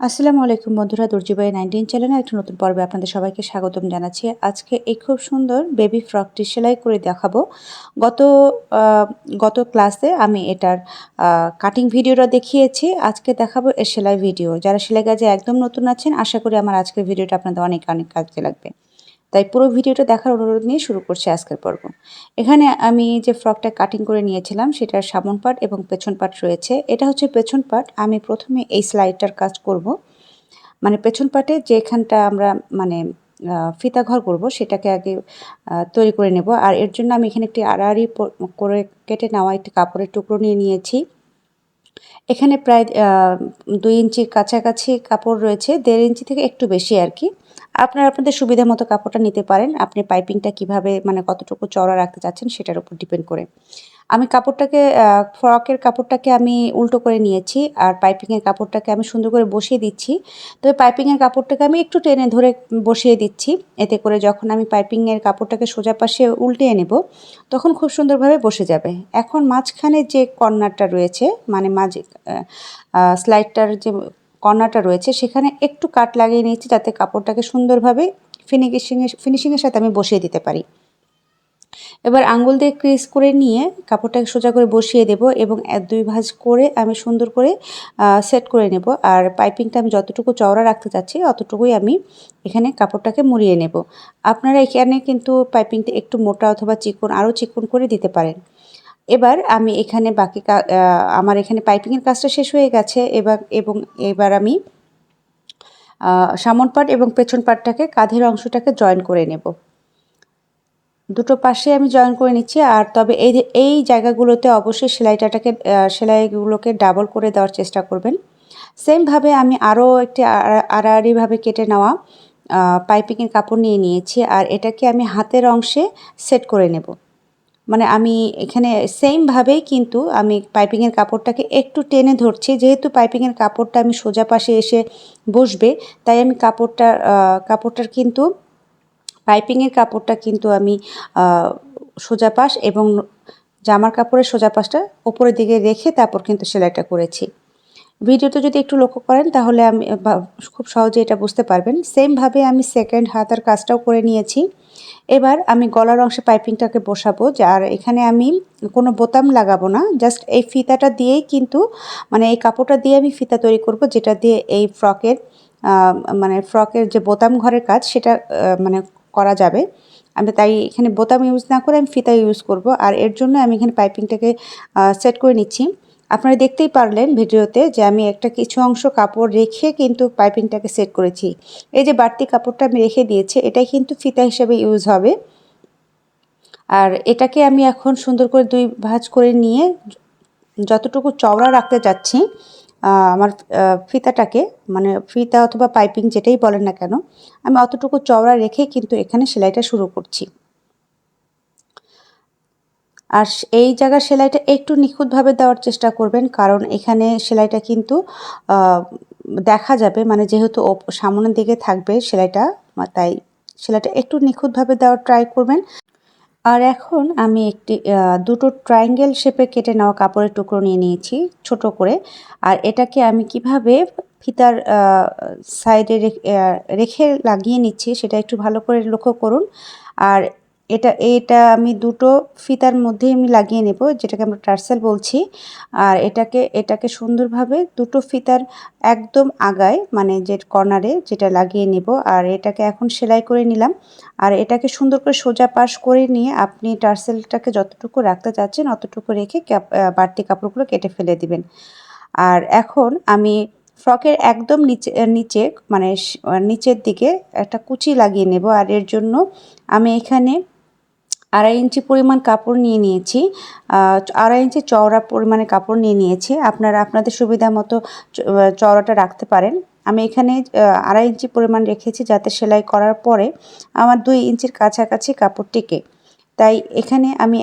আসসালামু আলাইকুম বন্ধুরা দুর্জিবাই নাইনটিন চ্যানেলে একটা নতুন পর্বে আপনাদের সবাইকে স্বাগতম জানাচ্ছি। আজকে এই খুব সুন্দর বেবি ফ্রকটি সেলাই করে দেখাবো। গত গত ক্লাসে আমি এটার কাটিং ভিডিওটা দেখিয়েছি। আজকে দেখাবো এর সেলাই ভিডিও। যারা সেলাই কাজে একদম নতুন আছেন, আশা করি আমার আজকের ভিডিওটা আপনাদের অনেক অনেক কাজে লাগবে। তাই পুরো ভিডিওটা দেখার অনুরোধ নিয়ে শুরু করছি আজকের পর্ব। এখানে আমি যে ফ্রকটা কাটিং করে নিয়েছিলাম, সেটার সামন পাট এবং পেছন পাট রয়েছে। এটা হচ্ছে পেছন পাট আমি প্রথমে এই স্লাইডটার কাজ করব। মানে পেছন পাটে যেখানটা আমরা মানে ফিতা ঘর করব, সেটাকে আগে তৈরি করে নেব। আর এর জন্য আমি এখানে একটি আড়াআড়ি করে কেটে নেওয়া একটি কাপড়ের টুকরো নিয়ে নিয়েছি। এখানে প্রায় দুই ইঞ্চির কাছাকাছি কাপড় রয়েছে, দেড় ইঞ্চি থেকে একটু বেশি আর কি। আপনারা আপনাদের সুবিধা মতো কাপড়টা নিতে পারেন। আপনি পাইপিংটা কীভাবে মানে কতটুকু চড়া রাখতে চাচ্ছেন সেটার উপর ডিপেন্ড করে। আমি কাপড়টাকে ফ্রকের কাপড়টাকে আমি উল্টো করে নিয়েছি আর পাইপিংয়ের কাপড়টাকে আমি সুন্দর করে বসিয়ে দিচ্ছি। তবে পাইপিংয়ের কাপড়টাকে আমি একটু টেনে ধরে বসিয়ে দিচ্ছি। এতে করে যখন আমি পাইপিংয়ের কাপড়টাকে সোজা পাশে উল্টে নেব, তখন খুব সুন্দরভাবে বসে যাবে। এখন মাঝখানে যে কর্নারটা রয়েছে মানে মাঝে স্লাইডটার যে কর্নারটা রয়েছে, সেখানে একটু কাট লাগিয়ে নিয়েছি যাতে কাপড়টাকে সুন্দরভাবে ফিনিশিংয়ের ফিনিশিংয়ের সাথে আমি বসিয়ে দিতে পারি। এবার আঙ্গুল দিয়ে ক্রিস করে নিয়ে কাপড়টাকে সোজা করে বসিয়ে দেব এবং এক, দুই ভাঁজ করে আমি সুন্দর করে সেট করে নেব। আর পাইপিংটা আমি যতটুকু চওড়া রাখতে চাচ্ছি, অতটুকুই আমি এখানে কাপড়টাকে মুড়িয়ে নেব। আপনারা এখানে কিন্তু পাইপিংটা একটু মোটা অথবা চিকন, আরও চিকন করে দিতে পারেন। এবার আমি এখানে বাকি আমার এখানে পাইপিংয়ের কাজটা শেষ হয়ে গেছে এবার এবং এবার আমি সামন পাট এবং পেছন পাটটাকে কাঁধের অংশটাকে জয়েন করে নেব। দুটো পাশে আমি জয়েন করে নিচ্ছি। আর তবে এই এই জায়গাগুলোতে অবশ্যই সেলাইটাটাকে সেলাইগুলোকে ডাবল করে দেওয়ার চেষ্টা করবেন। সেমভাবে আমি আরও একটি আড়াআড়িভাবে কেটে নেওয়া পাইপিংয়ের কাপড় নিয়ে নিয়েছি। আর এটাকে আমি হাতের অংশে সেট করে নেব। মানে আমি এখানে সেমভাবেই কিন্তু আমি পাইপিংয়ের কাপড়টাকে একটু টেনে ধরছি। যেহেতু পাইপিংয়ের কাপড়টা আমি সোজা পাশে এসে বসবে, তাই আমি কাপড়টা কাপড়টার কিন্তু পাইপিংয়ের কাপড়টা কিন্তু আমি সোজা পাশ এবং জামার কাপড়ের সোজা পাশটা ওপরের দিকে রেখে তারপর কিন্তু সেলাইটা করেছি। ভিডিওতে যদি একটু লক্ষ্য করেন তাহলে আমি খুব সহজে এটা বুঝতে পারবেন। সেমভাবে আমি সেকেন্ড হাতার কাজটাও করে নিয়েছি। এবার আমি গলার অংশে পাইপিংটাকে বসাবো আর এখানে আমি কোনো বোতাম লাগাবো না। জাস্ট এই ফিতাটা দিয়েই কিন্তু মানে এই কাপড়টা দিয়ে আমি ফিতা তৈরি করব, যেটা দিয়ে এই ফ্রকের মানে ফ্রকের যে বোতাম ঘরের কাজ সেটা মানে করা যাবে। আমি তাই এখানে বোতাম ইউজ না করে আমি ফিতা ইউজ করব। আর এর জন্য আমি এখানে পাইপিংটাকে সেট করে নিচ্ছি। আপনারা দেখতেই পারলেন ভিডিওতে যে আমি একটা কিছু অংশ কাপড় রেখে কিন্তু পাইপিংটাকে সেট করেছি। এই যে বাড়তি কাপড়টা আমি রেখে দিয়েছি, এটাই কিন্তু ফিতা হিসেবে ইউজ হবে। আর এটাকে আমি এখন সুন্দর করে দুই ভাঁজ করে নিয়ে যতটুকু চওড়া রাখতে যাচ্ছি আমার ফিতাটাকে মানে ফিতা অথবা পাইপিং যেটাই বলেন না কেন, আমি অতটুকু চওড়া রেখে কিন্তু এখানে সেলাইটা শুরু করছি। আর এই জায়গার সেলাইটা একটু নিখুঁতভাবে দেওয়ার চেষ্টা করবেন, কারণ এখানে সেলাইটা কিন্তু দেখা যাবে মানে যেহেতু সামনের দিকে থাকবে সেলাইটা, তাই সেলাইটা একটু নিখুঁতভাবে দেওয়ার ট্রাই করবেন। আর এখন আমি একটি দুটো ট্রায়াঙ্গেল শেপে কেটে নেওয়া কাপড়ের টুকরো নিয়ে নিয়েছি, ছোট করে। আর এটাকে আমি কীভাবে ফিতার সাইডে রেখে লাগিয়ে নিচ্ছি সেটা একটু ভালো করে লক্ষ্য করুন। আর এটা এটা আমি দুটো ফিতার মধ্যেই আমি লাগিয়ে নেব, যেটাকে আমরা টার্সেল বলছি। আর এটাকে এটাকে সুন্দরভাবে দুটো ফিতার একদম আগায় মানে যে কর্নারে যেটা লাগিয়ে নেব, আর এটাকে এখন সেলাই করে নিলাম। আর এটাকে সুন্দর করে সোজা পাশ করে নিয়ে আপনি টার্সেলটাকে যতটুকু রাখতে চাচ্ছেন, অতটুকু রেখে বাড়তি কাপড়গুলো কেটে ফেলে দিবেন। আর এখন আমি ফ্রকের একদম নিচে নিচে মানে নিচের দিকে একটা কুচি লাগিয়ে নেব। আর এর জন্য আমি এখানে আড়াই ইঞ্চি পরিমাণ কাপড় নিয়ে নিয়েছি। আড়াই ইঞ্চি চওড়া পরিমাণে কাপড় নিয়ে নিয়েছি। আপনারা আপনাদের সুবিধা মতো চওড়াটা রাখতে পারেন। আমি এখানে আড়াই ইঞ্চি পরিমাণ রেখেছি যাতে সেলাই করার পরে আমার দুই ইঞ্চির কাছাকাছি কাপড় টিকে। তাই এখানে আমি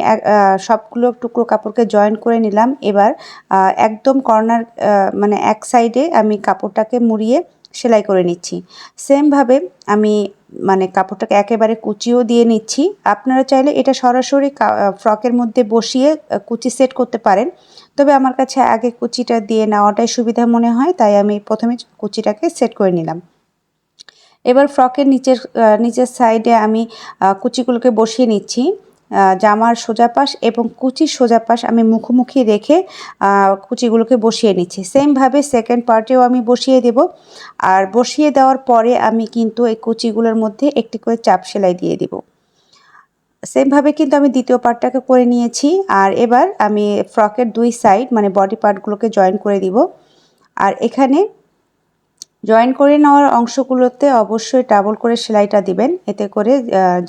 সবগুলো টুকরো কাপড়কে জয়েন করে নিলাম। এবার একদম কর্নার মানে এক সাইডে আমি কাপড়টাকে মুড়িয়ে সেলাই করে নিচ্ছি। সেমভাবে আমি মানে কাপড়টাকে একেবারে কুচিও দিয়ে নিচ্ছি। আপনারা চাইলে এটা সরাসরি ফ্রকের মধ্যে বসিয়ে কুচি সেট করতে পারেন। তবে আমার কাছে আগে কুচিটা দিয়ে নেওয়াটাই সুবিধা মনে হয়, তাই আমি প্রথমে কুচিটাকে সেট করে নিলাম। এবার ফ্রকের নিচের নিচের সাইডে আমি কুচিগুলোকে বসিয়ে নিচ্ছি। জামার সোজা পাশ এবং কুচির সোজা পাশ আমি মুখোমুখি রেখে কুচিগুলোকে বসিয়ে নিচ্ছি। সেমভাবে সেকেন্ড পার্টেও আমি বসিয়ে দেব। আর বসিয়ে দেওয়ার পরে আমি কিন্তু এই কুচিগুলোর মধ্যে একটি করে চাপ সেলাই দিয়ে দেব। সেমভাবে কিন্তু আমি দ্বিতীয় পার্টটাকে করে নিয়েছি। আর এবার আমি ফ্রকের দুই সাইড মানে বডি পার্টগুলোকে জয়েন করে দিব। আর এখানে জয়েন করে নেওয়ার অংশগুলোতে অবশ্যই ডাবল করে সেলাইটা দিবেন। এতে করে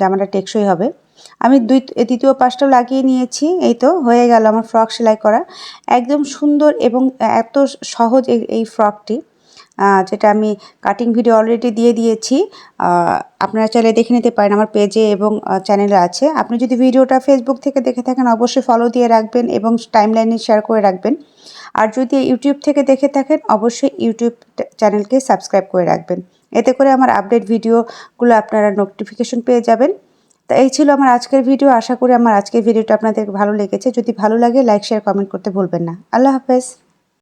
জামাটা টেকসই হবে। আমি দুই দ্বিতীয় পাশটাও লাগিয়ে নিয়েছি, এই তো হয়ে গেল আমার ফ্রক সেলাই করা। একদম সুন্দর এবং এত সহজ এই ফ্রকটি যেটা আমি কাটিং ভিডিও অলরেডি দিয়ে দিয়েছি। আপনারা চাইলে দেখে নিতে পারেন আমার পেজে এবং চ্যানেলে আছে। আপনি যদি ভিডিওটা ফেসবুক থেকে দেখে থাকেন, অবশ্যই ফলো দিয়ে রাখবেন এবং টাইমলাইনে শেয়ার করে রাখবেন। আর যদি ইউটিউব থেকে দেখে থাকেন, অবশ্যই ইউটিউব চ্যানেলকে সাবস্ক্রাইব করে রাখবেন। এতে করে আমার আপডেট ভিডিওগুলো আপনারা নোটিফিকেশন পেয়ে যাবেন। তা এই ছিল আমার আজকের ভিডিও। আশা করি আমার আজকের ভিডিওটা আপনাদের ভালো লেগেছে। যদি ভালো লাগে লাইক শেয়ার কমেন্ট করতে ভুলবেন না। আল্লাহ হাফেজ।